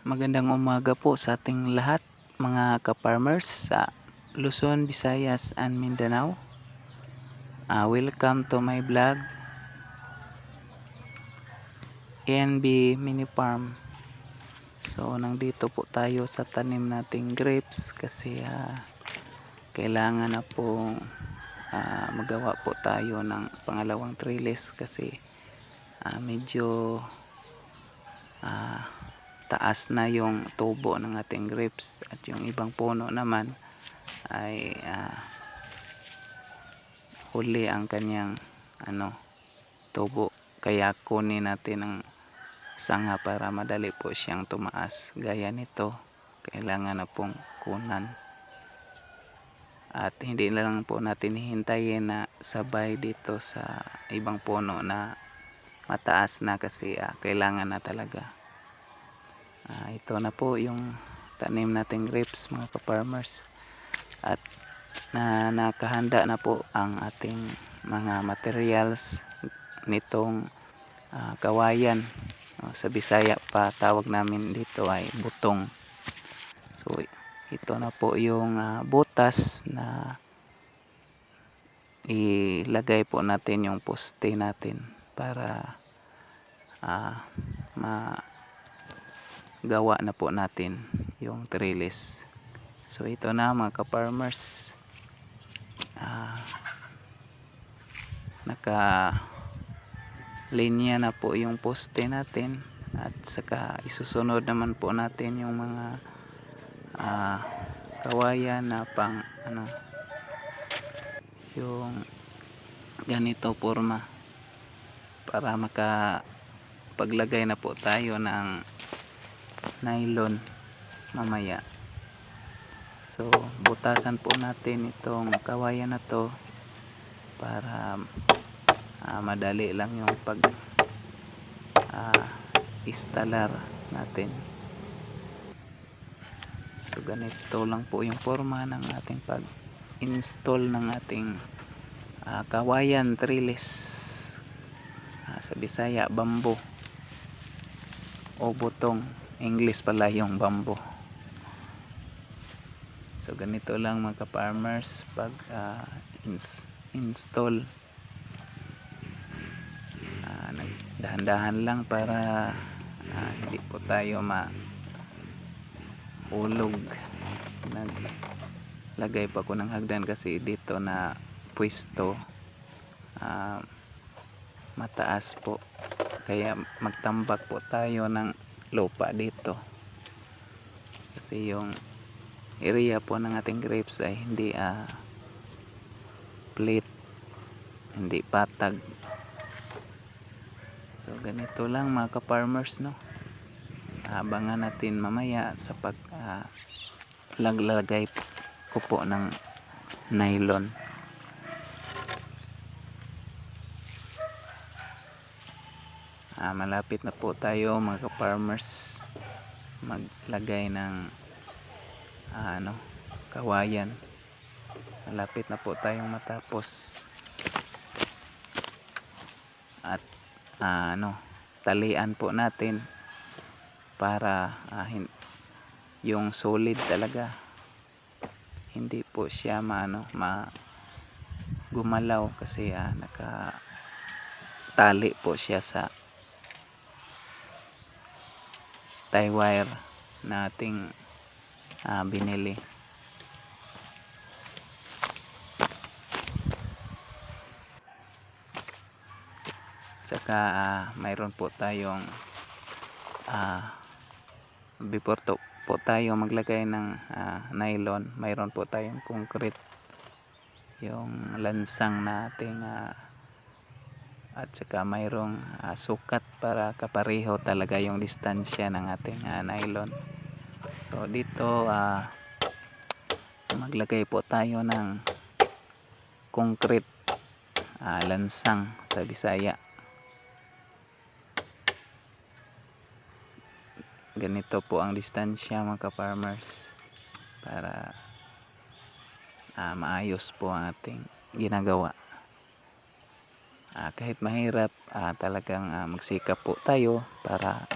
Magandang umaga po sa ating lahat mga ka-farmers sa Luzon, Visayas, and Mindanao. Ah, welcome to my vlog. ANB Mini Farm. So, nandito po tayo sa tanim nating grapes kasi ah, kailangan na po ah, magawa po tayo ng pangalawang trellis kasi ah, medyo ah, taas na yung tubo ng ating grapes at yung ibang puno naman ay ah, huli ang kanyang ano tubo. Kaya kunin natin ang sanga para madali po siyang tumaas. Gaya nito kailangan na pong kunan. At hindi na lang po natin hihintayin na sabay dito sa ibang puno na mataas na kasi ah, kailangan na talaga Ah, ito na po yung tanim nating grapes mga ka-farmers. At na nakahanda na po ang ating mga materials nitong ah, kawayan. Oh, sa Bisaya pa tawag namin dito ay butong. So ito na po yung ah, butas na ilagay po natin yung poste natin para ah, ma gawa na po natin yung trellis. So ito na mga ka-farmers. Ah, naka linya na po yung poste natin at saka isusunod naman po natin yung mga ah, kawayan na pang ano yung ganito forma para maka paglagay na po tayo ng nylon mamaya. So butasan po natin itong kawayan na to para ah, madali lang yung pag ah, installer natin. So ganito lang po yung forma ng ating pag install ng ating ah, kawayan trellis Ah, sa Bisaya bambo o butong English pala yung bamboo. So ganito lang mga ka-farmers pag ah, ins- install. Ah, nag- dahan-dahan lang para ah, hindi po tayo ma ulog. Naglagay pa ko ng hagdan kasi dito na pwesto ah, mataas po. Kaya magtambak po tayo ng lupa dito. Kasi yung area po ng ating grapes ay hindi ah plate hindi patag. So ganito lang mga ka-farmers no? Abangan natin mamaya sa pag ah, laglagay ko po ng nylon ah, malapit na po tayo mga farmers maglagay ng ah, ano kawayan. Malapit na po tayong matapos. At ah, ano talian po natin para hin- yung solid talaga. Hindi po siya maano ma gumalaw kasi ah, naka tali po siya sa tie wire na ating ah, binili. Tsaka ah, mayroon po tayong ah, before to po tayo maglagay ng ah, nylon mayroon po tayong concrete. Yung lansang nating ah, at saka mayroong ah, sukat para kapareho talaga yung distansya ng ating ah, nylon. So dito ah, maglagay po tayo ng concrete ah, lansang sa Bisaya. Ganito po ang distansya mga ka-farmers para ah, maayos po ang ating ginagawa ah, kahit mahirap ah, talagang ah, magsikap po tayo para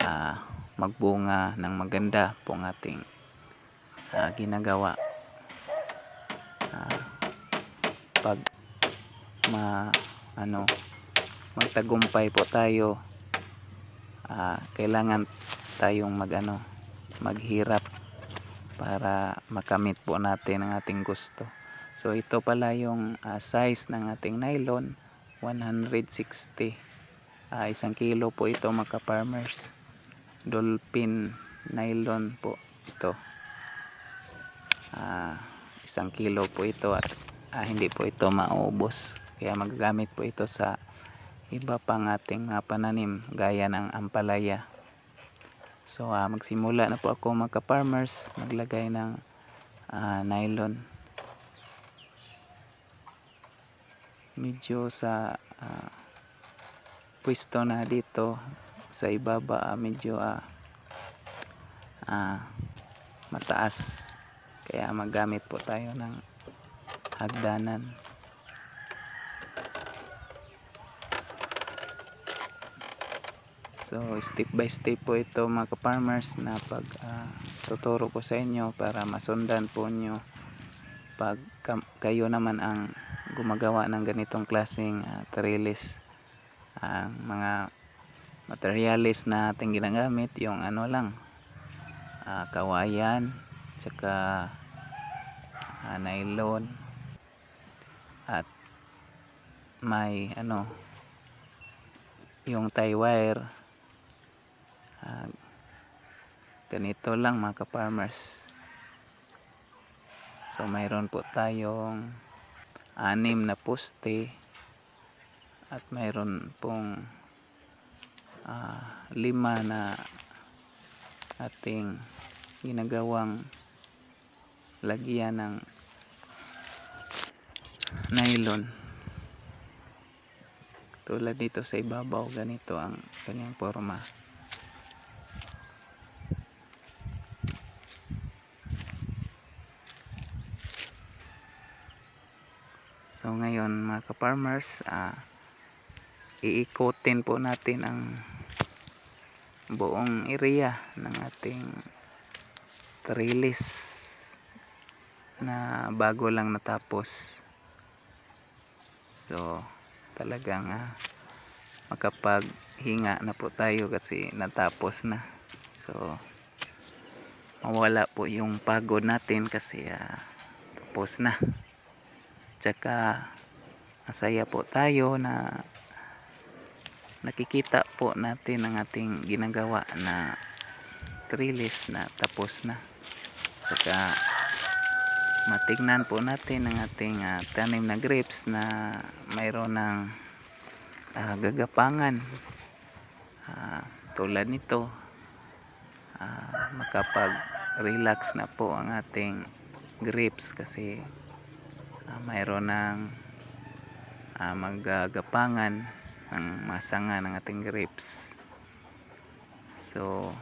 ah, magbunga ng maganda po ang ating ah, ginagawa. Ah, pag ma ano magtagumpay po tayo ah, kailangan tayong mag ano maghirap para makamit po natin ang ating gusto. So ito pala yung ah, size ng ating nylon 160 Ah, isang kilo po ito mga farmers. Dolphin nylon po ito. Ah, isang kilo po ito at ah, hindi po ito maubos. Kaya magagamit po ito sa iba pang ating mga pananim gaya ng ampalaya. So ah, magsimula na po ako mga farmers. Maglagay ng ah, nylon medyo sa ah, pwesto na dito. Sa ibaba ah, medyo ah, ah, mataas. Kaya magamit po tayo ng hagdanan. So step by step po ito mga farmers na pag ah, tuturo ko sa inyo para masundan po nyo pag kayo naman ang gumagawa ng ganitong klaseng uh, trellis ang mga materialis na ating ginagamit yung ano lang ah, kawayan tsaka ah, nylon. At may ano yung tie wire. Ah, ganito lang mga ka-farmers. So mayroon po tayong anim na poste. At mayroon pong ah, lima na ating ginagawang lagyan ng nylon. Tulad dito sa ibabaw ganito ang kanyang forma so ngayon mga ka-farmers ah, iikotin po natin ang buong area ng ating trellis na bago lang natapos. So talagang ah, makapaghinga na po tayo kasi natapos na. So mawala po yung pagod natin kasi ah, tapos na tsaka masaya po tayo na nakikita po natin ang ating ginagawa na trellis na tapos na. Tsaka matignan po natin ang ating ah, tanim na grapes na mayroon ng ah, gagapangan. Ah, tulad nito ah, makapag relax na po ang ating grapes kasi ah, mayroon ng ah, magagapangan ang masanga ng ating grapes. So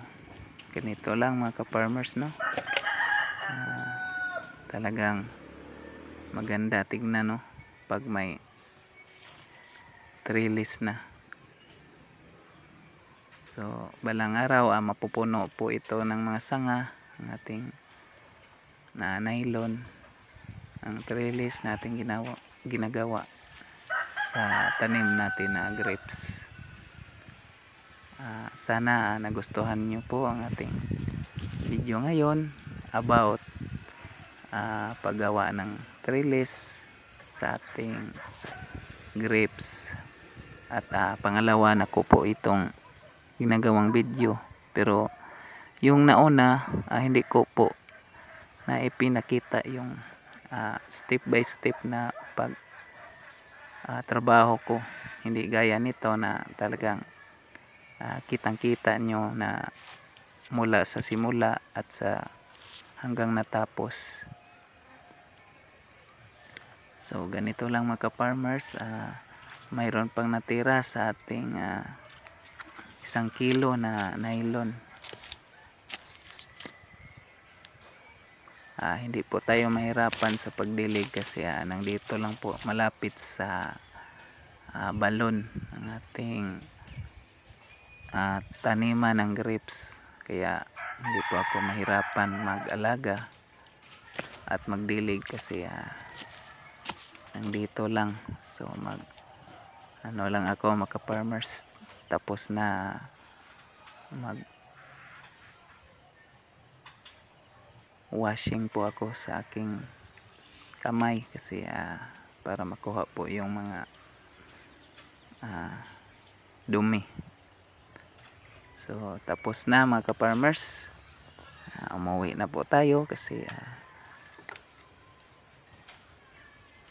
ganito lang mga ka-farmers no? Ah, talagang maganda. Tignan no? Pag may trellis na. So balang araw ah, mapupuno po ito ng mga sanga ang ating na nylon ang trellis natin ginawa, ginagawa sa tanim natin na grapes. Ah, sana ah, nagustuhan nyo po ang ating video ngayon about ah, paggawa ng trellis sa ating grapes. At ah, pangalawa na ko po itong ginagawang video. Pero yung nauna ah, hindi ko po na ipinakita yung ah, step by step na pag ah, trabaho ko. Hindi gaya nito na talagang ah, kitang kita nyo na mula sa simula at sa hanggang natapos. So ganito lang mga farmers ah, mayroon pang natira sa ating ah, isang kilo na nylon ah, hindi po tayo mahirapan sa pagdilig kasi ah, nandito lang po malapit sa ah, balon ang ating ah, taniman ng grapes. Kaya hindi po ako mahirapan mag-alaga at magdilig kasi ah, nandito lang. So mag ano lang ako maka farmers tapos na mag washing po ako sa aking kamay kasi ah, para makuha po yung mga ah, dumi. So tapos na mga ka-farmers. Ah, umuwi na po tayo kasi ah,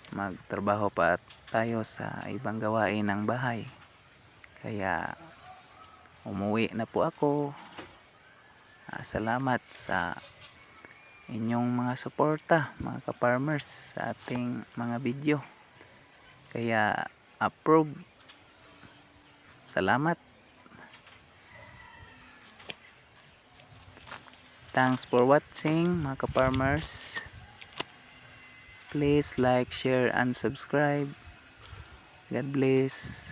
magtrabaho pa tayo sa ibang gawain ng bahay. Kaya umuwi na po ako. Ah, salamat sa inyong mga suporta mga ka-farmers sa ating mga video. Kaya approve. Salamat. Thanks for watching mga ka-farmers. Please like share and subscribe. God bless